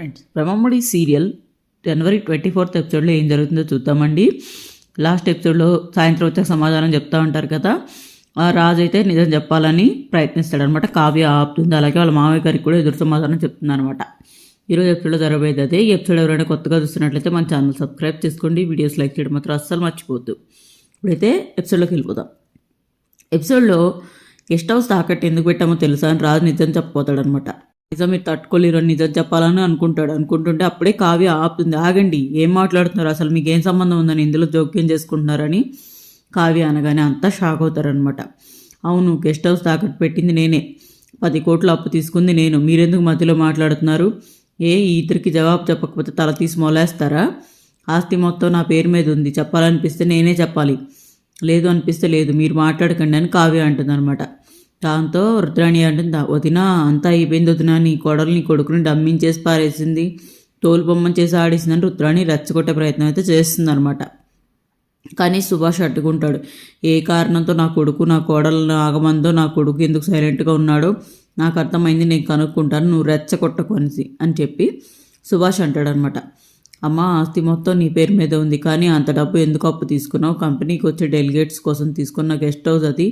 Friends Brahmamudi serial జనవరి twenty fourth ఎపిసోడ్లో ఏం జరుగుతుందో చూద్దామండి. లాస్ట్ ఎపిసోడ్లో సాయంత్రం వచ్చే సమాధానం చెప్తా ఉంటారు కదా. ఆ రాజు అయితే నిజం చెప్పాలని ప్రయత్నిస్తాడు అనమాట కావ్య ఆపుతుంది. అలాగే వాళ్ళ మామయ్య గారికి కూడా ఎదురు సమాధానం చెప్తుంది అనమాట ఈరోజు ఎపిసోడ్లో జరగబోయేది అదే. ఈ ఎపిసోడ్ ఎవరైనా కొత్తగా చూస్తున్నట్లయితే మన ఛానల్ సబ్స్క్రైబ్ చేసుకోండి. వీడియోస్ లైక్ చేయడం మాత్రం అస్సలు మర్చిపోద్దు ఇప్పుడైతే ఎపిసోడ్లోకి వెళ్ళిపోదాం. ఎపిసోడ్లో గెస్ట్ హౌస్ తాకట్టు ఎందుకు పెట్టామో తెలుసా అని రాజు నిజం చెప్పబోతాడు అనమాట నిజం మీరు తట్టుకోలేరు నిజం చెప్పాలని అనుకుంటాడు. అనుకుంటుంటే అప్పుడే కావ్య ఆపుతుంది. ఆగండి ఏం మాట్లాడుతున్నారు? అసలు మీకు ఏం సంబంధం ఉందని ఇందులో జోక్యం చేసుకుంటున్నారని కావ్య అనగానే అంతా షాక్ అవుతారనమాట అవును గెస్ట్ హౌస్ తాకట్టు పెట్టింది నేనే. పది కోట్లు అప్పు తీసుకుంది నేను. మీరెందుకు మధ్యలో మాట్లాడుతున్నారు? ఏ ఈ ఇద్దరికి జవాబు చెప్పకపోతే తల తీసి మొలేస్తారా? ఆస్తి మొత్తం నా పేరు మీద ఉంది. చెప్పాలనిపిస్తే నేనే చెప్పాలి. లేదు అనిపిస్తే లేదు. మీరు మాట్లాడకండి అని కావ్య అంటుంది అనమాట దాంతో రుద్రాణి అంటుంది వదినా వదిన అంతా అయిపోయింది వదిన నీ కోడల్ని నీ కొడుకుని డమ్మించేసి పారేసింది. తోలు బొమ్మని చేసి ఆడేసిందని రుద్రాణి రెచ్చగొట్టే ప్రయత్నం అయితే చేస్తుంది అనమాట కానీ సుభాష్ అడ్డుకుంటాడు. ఏ కారణంతో నా కొడుకు నా కోడలు ఆగమందో నా కొడుకు ఎందుకు సైలెంట్గా ఉన్నాడో నాకు అర్థమైంది నేను కనుక్కుంటాను నువ్వు రెచ్చగొట్టకొనిసి అని చెప్పి సుభాష్ అంటాడనమాట అమ్మ ఆస్తి మొత్తం నీ పేరు మీద ఉంది కానీ అంత డబ్బు ఎందుకు అప్పు తీసుకున్నావు? కంపెనీకి వచ్చే డెలిగేట్స్ కోసం తీసుకున్న గెస్ట్ హౌస్ అది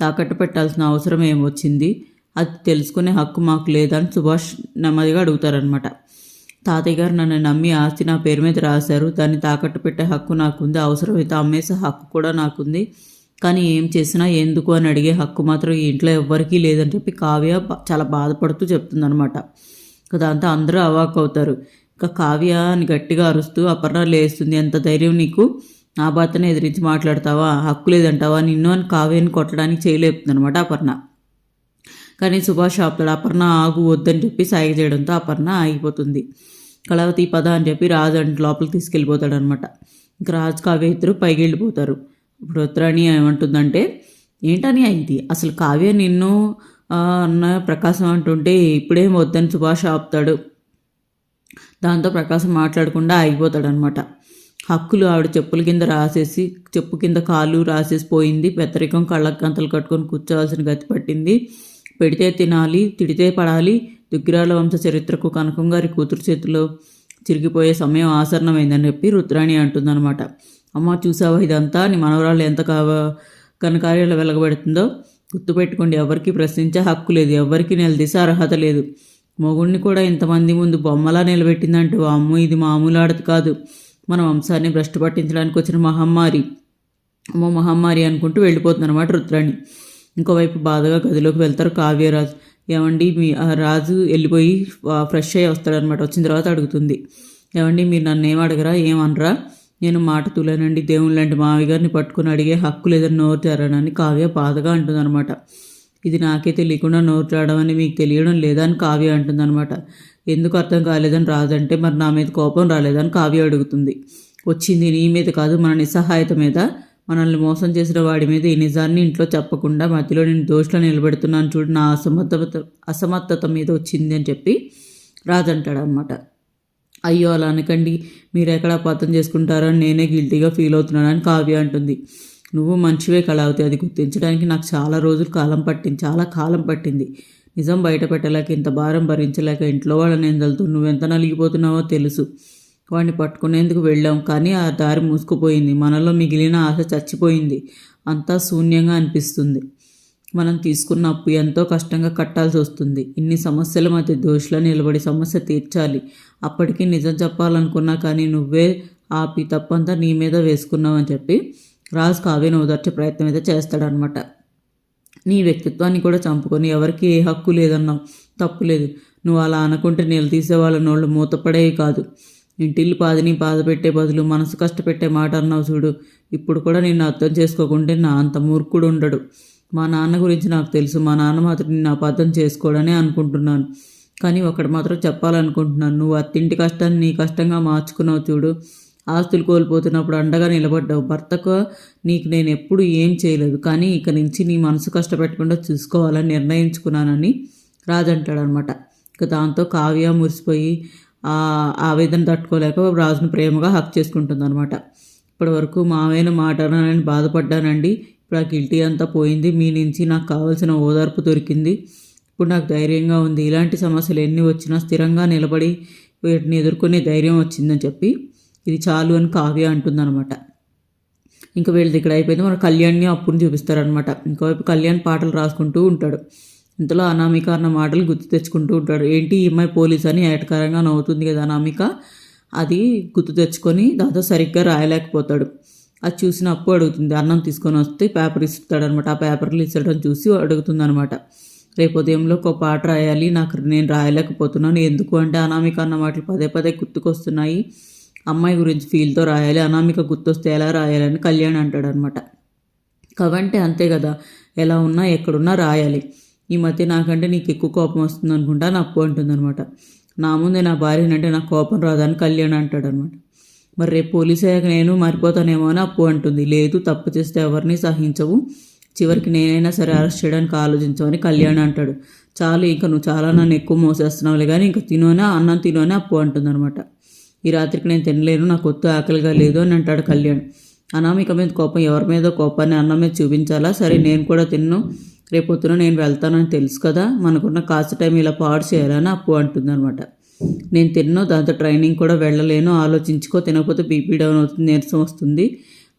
తాకట్టు పెట్టాల్సిన అవసరం ఏమొచ్చింది? అది తెలుసుకునే హక్కు మాకు లేదని సుభాష్ నెమ్మదిగా అడుగుతారనమాట తాతయ్య గారు నన్ను నమ్మి ఆస్తి నా పేరు మీద రాశారు. దాన్ని తాకట్టు పెట్టే హక్కు నాకుంది. అవసరమైతే అమ్మేసే హక్కు కూడా నాకుంది. కానీ ఏం చేసినా ఎందుకు అని అడిగే హక్కు మాత్రం ఈ ఇంట్లో ఎవ్వరికీ లేదని చెప్పి కావ్య చాలా బాధపడుతూ చెప్తుందనమాట దాంతో అందరూ అవాక్ అవుతారు. ఇంకా కావ్య అని గట్టిగా అరుస్తూ అపర్ణ లేస్తుంది. ఎంత ధైర్యం నీకు? నా భర్తను ఎదిరించి మాట్లాడతావా? హక్కు లేదంటావా? నిన్ను అని కావ్యాన్ని కొట్టడానికి చేయలేపుతుందనమాట అపర్ణ. కానీ సుభాష్ ఆపుతాడు. అపర్ణ ఆగు వద్దని చెప్పి సాగి చేయడంతో అపర్ణ ఆగిపోతుంది. కళావతి పద అని చెప్పి రాజు అంటే లోపలికి తీసుకెళ్ళిపోతాడు అనమాట ఇంకా రాజు కావ్య ఇద్దరు పైకి వెళ్ళిపోతారు. ఇప్పుడు ఉత్తరాణి ఏమంటుందంటే ఏంటని అయింది? అసలు కావ్య నిన్ను అన్న ప్రకాశం అంటుంటే ఇప్పుడేం వద్దని సుభాష్ ఆపుతాడు. దాంతో ప్రకాశం మాట్లాడకుండా ఆగిపోతాడు అనమాట హక్కులు ఆవిడ చెప్పుల కింద రాసేసి చెప్పు కింద కాళ్ళు రాసేసి పోయింది. పెద్దరికం కళ్ళకు గంతలు కట్టుకొని కూర్చోవాల్సిన గతి పట్టింది. పెడితే తినాలి తిడితే పడాలి. దుగ్గిరాల వంశ చరిత్రకు కనకం గారి కూతురు చేతిలో చిరిగిపోయే సమయం ఆసరణమైందని చెప్పి రుద్రాణి అంటుందన్నమాట. అమ్మ చూసావా ఇదంతా? నీ మనవరాలు ఎంత కావ కనకార్యాలు వెలగబెడుతుందో. గుర్తుపెట్టుకోండి ఎవరికి ప్రశ్నించే హక్కు లేదు. ఎవరికి నిలదీసే అర్హత లేదు. మొగుడిని కూడా ఇంతమంది ముందు బొమ్మలా నిలబెట్టిందంటే అమ్మ ఇది మామూలు ఆడది కాదు. మన వంశాన్ని భ్రష్టు పట్టించడానికి వచ్చిన మహమ్మారి అమ్మో మహమ్మారి అనుకుంటూ వెళ్ళిపోతుందన్నమాట రుద్రాణి. ఇంకోవైపు బాధగా గదిలోకి వెళ్తారు కావ్యరాజు. ఏమండి మీ ఆ రాజు వెళ్ళిపోయి ఫ్రెష్ అయ్యి వస్తాడనమాట వచ్చిన తర్వాత అడుగుతుంది. ఏమండి మీరు నన్ను ఏం అడగరా ఏమనరా నేను మాట తులేనండి. దేవుని లాంటి మావి గారిని పట్టుకుని అడిగే హక్కు లేదని నోరు జారనని కావ్య బాధగా అంటుందన్నమాట. ఇది నాకే తెలియకుండా నోరు జాడమని మీకు తెలియడం లేదా అని కావ్య అంటుందన్నమాట. ఎందుకు అర్థం కాలేదని రాదంటే మరి నా మీద కోపం రాలేదని కావ్య అడుగుతుంది. వచ్చింది నీ మీద కాదు మన నిస్సహాయత మీద. మనల్ని మోసం చేసిన వాడి మీద ఈ నిజాన్ని ఇంట్లో చెప్పకుండా మధ్యలో నేను దోషులో నిలబెడుతున్నాను చూడు నా అసమర్థత అసమర్థత మీద వచ్చింది అని చెప్పి రాజు అనమాట అయ్యో అలా అనకండి. మీరు ఎక్కడ అపార్థం చేసుకుంటారని నేనే గిల్టీగా ఫీల్ అవుతున్నానని కావ్య అంటుంది. నువ్వు మంచివే కళ అవుతాయి అది గుర్తించడానికి నాకు చాలా రోజులు కాలం పట్టింది చాలా కాలం పట్టింది. నిజం బయట పెట్టలేక ఇంత భారం భరించలేక ఇంట్లో వాళ్ళ నిందలతో నువ్వెంత నలిగిపోతున్నావో తెలుసు. వాడిని పట్టుకునేందుకు వెళ్ళాం కానీ ఆ దారి మూసుకుపోయింది. మనలో మిగిలిన ఆశ చచ్చిపోయింది. అంతా శూన్యంగా అనిపిస్తుంది. మనం తీసుకున్న అప్పు ఎంతో కష్టంగా కట్టాల్సి వస్తుంది. ఇన్ని సమస్యల మధ్య దోషులా నిలబడి సమస్య తీర్చాలి. అప్పటికి నిజం చెప్పాలనుకున్నా కానీ నువ్వే ఆపి తప్పంతా నీ మీద వేసుకున్నావని చెప్పి రాజు కావ్యను ఓదార్చే ప్రయత్నం అయితే చేస్తాడనమాట నీ వ్యక్తిత్వాన్ని కూడా చంపుకొని ఎవరికి ఏ హక్కు లేదన్నావు తప్పు లేదు. నువ్వు అలా అనుకుంటే నిలదీసే వాళ్ళ నోళ్ళు మూతపడేవి కాదు. ఇంటిల్లు పాదిని బాధ పెట్టే బదులు మనసు కష్టపెట్టే మాట అన్నావు చూడు. ఇప్పుడు కూడా నిన్ను అర్థం చేసుకోకుంటే నా అంత మూర్ఖుడు ఉండడు. మా నాన్న గురించి నాకు తెలుసు. మా నాన్న మాత్రం నిన్ను అపార్థం చేసుకోవడనే అనుకుంటున్నాను. కానీ ఒకటి మాత్రం చెప్పాలనుకుంటున్నాను. నువ్వు అత్తింటి కష్టాన్ని నీ కష్టంగా మార్చుకున్నావు చూడు. ఆస్తులు కోల్పోతున్నప్పుడు అండగా నిలబడ్డావు. భర్తకు నీకు నేను ఎప్పుడు ఏం చేయలేదు. కానీ ఇక నుంచి నీ మనసు కష్టపెట్టకుండా చూసుకోవాలని నిర్ణయించుకున్నానని రాజు అంటాడనమాట ఇక దాంతో కావ్య మురిసిపోయి ఆవేదన తట్టుకోలేక రాజును ప్రేమగా హక్ చేసుకుంటుంది అనమాట ఇప్పటి వరకు మావైన మాట బాధపడ్డానండి. ఇప్పుడు ఆ గిల్టీ అంతా పోయింది. మీ నుంచి నాకు కావాల్సిన ఓదార్పు దొరికింది. ఇప్పుడు నాకు ధైర్యంగా ఉంది. ఇలాంటి సమస్యలు ఎన్ని వచ్చినా స్థిరంగా నిలబడి వీటిని ఎదుర్కొనే ధైర్యం వచ్చిందని చెప్పి ఇది చాలు అని కావ్య అంటుందన్నమాట. ఇంకా వీళ్ళ దగ్గర అయిపోయింది. మన కళ్యాణ్ని అప్పుని చూపిస్తారనమాట ఇంకోవైపు కళ్యాణ్ పాటలు రాసుకుంటూ ఉంటాడు. ఇంతలో అనామిక అన్న మాటలు గుర్తు తెచ్చుకుంటూ ఉంటాడు. ఏంటి ఈ అమ్మాయి పోలీస్ అని ఏటకారంగా నవ్వుతుంది కదా అనామిక? అది గుర్తు తెచ్చుకొని దాంతో సరిగ్గా రాయలేకపోతాడు. అది చూసిన అప్పు అడుగుతుంది. అన్నం తీసుకొని వస్తే పేపర్ ఇస్తాడనమాట ఆ పేపర్లు ఇచ్చడం చూసి అడుగుతుంది అనమాట రేపు ఉదయంలో ఒక పాట రాయాలి. నాకు నేను రాయలేకపోతున్నాను. ఎందుకు అంటే అనామిక అన్న మాటలు పదే పదే గుర్తుకొస్తున్నాయి. అమ్మాయి గురించి ఫీల్తో రాయాలి అనామిక గుర్తొస్తే ఎలా రాయాలని కళ్యాణ్ అంటాడనమాట. కవంటే అంతే కదా ఎలా ఉన్నా ఎక్కడున్నా రాయాలి. ఈ మధ్య నాకంటే నీకు ఎక్కువ కోపం వస్తుంది అనుకుంటా నా అప్పు అంటుందన్నమాట నా ముందే నా భార్యనంటే నాకు కోపం రాదని కళ్యాణ్ అంటాడనమాట. మరి రేపు పోలీస్ అయ్యాక నేను మారిపోతానేమో అని అప్పు అంటుంది. లేదు తప్పు చేస్తే ఎవరిని సహించవు. చివరికి నేనైనా సరే అరెస్ట్ చేయడానికి ఆలోచించమని కళ్యాణ్ అంటాడు. చాలు ఇంకా నువ్వు చాలా నన్ను ఎక్కువ మోసేస్తున్నావులే కానీ ఇంకా తినోనే అన్నం తినోనే అప్పు అంటుందన్నమాట ఈ రాత్రికి నేను తినలేను నాకు కొత్త ఆకలిగా లేదు అని అంటాడు కళ్యాణ్. అనామిక మీద కోపం ఎవరి మీద కోపాన్ని అన్నం మీద చూపించాలా? సరే నేను కూడా తిన్ను. రేపొద్దున నేను వెళ్తానని తెలుసు కదా మనకున్న కాస్త టైం ఇలా పాడు చేయాలని అప్పు అంటుందన్నమాట. నేను తిన్నో దాంతో ట్రైనింగ్ కూడా వెళ్ళలేను ఆలోచించుకో తినకపోతే బీపీ డౌన్ అవుతుంది నీరసం వస్తుంది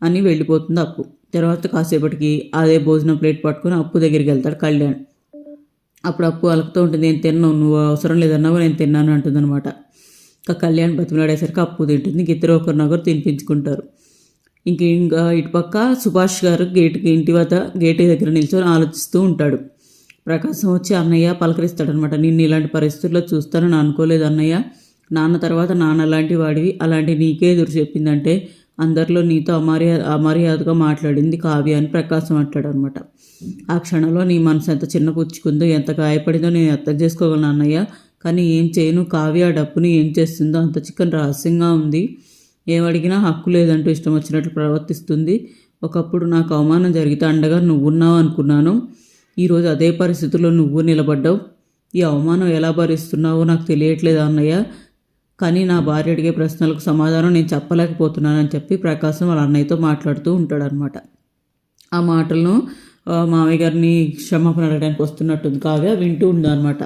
అని వెళ్ళిపోతుంది అప్పు. తర్వాత కాసేపటికి అదే భోజనం ప్లేట్ పట్టుకొని అప్పు దగ్గరికి వెళ్తాడు కళ్యాణ్. అప్పుడు అప్పు అలుపుతూ ఉంటుంది నేను తిన్నావు నువ్వు అవసరం లేదన్నావు నేను తిన్నాను అంటుందన్నమాట. ఇంకా కళ్యాణ్ బతిమలాడేసరికి అప్పు తింటుంది. ఇద్దరు ఒకరినొకరు తినిపించుకుంటారు. ఇంక ఇంకా ఇటుపక్క సుభాష్ గారు గేటుకి ఇంటి వద్ద గేటు దగ్గర నిల్చొని ఆలోచిస్తూ ఉంటాడు. ప్రకాశం వచ్చి అన్నయ్య పలకరిస్తాడనమాట. నిన్ను ఇలాంటి పరిస్థితుల్లో చూస్తానని అనుకోలేదు అన్నయ్య. నాన్న తర్వాత నాన్న లాంటి వాడివి. అలాంటి నీకే ఎదురు చెప్పిందంటే అందరిలో నీతో అమర్యాద అమర్యాదగా మాట్లాడింది కావ్య అని ప్రకాశం అంటాడనమాట. ఆ క్షణంలో నీ మనసు ఎంత చిన్న పుచ్చుకుందో ఎంత గాయపడిందో నేను అర్థం చేసుకోగలను అన్నయ్య. కానీ ఏం చేయను కావ్య ఆ డబ్బుని ఏం చేస్తుందో అంత చికెన్ రహస్యంగా ఉంది. ఏమడిగినా హక్కు లేదంటూ ఇష్టం వచ్చినట్లు ప్రవర్తిస్తుంది. ఒకప్పుడు నాకు అవమానం జరిగితే అండగా నువ్వున్నావు అనుకున్నాను. ఈరోజు అదే పరిస్థితుల్లో నువ్వు నిలబడ్డావు. ఈ అవమానం ఎలా భరిస్తున్నావో నాకు తెలియట్లేదు అన్నయ్య. కానీ నా భార్య అడిగే ప్రశ్నలకు సమాధానం నేను చెప్పలేకపోతున్నానని చెప్పి ప్రకాశం వాళ్ళ అన్నయ్యతో మాట్లాడుతూ ఉంటాడనమాట ఆ మాటలను మామయ్య గారిని క్షమాపణ అడగడానికి వస్తున్నట్టుంది కావ్య వింటూ ఉందన్నమాట.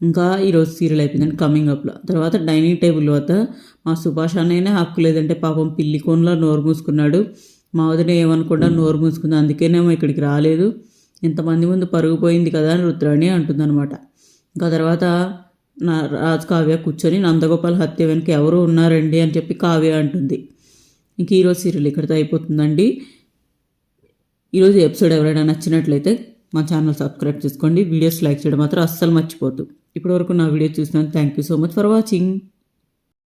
ఇంకా ఈరోజు సీరియల్ అయిపోయిందండి కమింగ్ అప్లో తర్వాత డైనింగ్ టేబుల్ వద్ద మా సుభాష్ అన్నైనా హక్కు లేదంటే పాపం పిల్లి కోన్లో నోరు మూసుకున్నాడు. మా వదిన ఏమనుకుండా నోరు మూసుకుంది అందుకేనేమో ఇక్కడికి రాలేదు. ఇంతమంది ముందు పరుగు పోయింది కదా అని రుద్రాణి అంటుందన్నమాట. ఇంకా తర్వాత నా రాజు కావ్య కూర్చొని నందగోపాల్ హత్య వెనుక ఎవరు ఉన్నారండి? అని చెప్పి కావ్య అంటుంది. ఇంక ఈరోజు సీరియల్ ఇక్కడితో అయిపోతుందండి. ఈరోజు ఎపిసోడ్ ఎవరైనా నచ్చినట్లయితే మా ఛానల్ సబ్స్క్రైబ్ చేసుకోండి. వీడియోస్ లైక్ చేయడం మాత్రం అస్సలు మర్చిపోద్దు. ఇప్పటివరకు నా వీడియో చూసినందుకు thank you so much for watching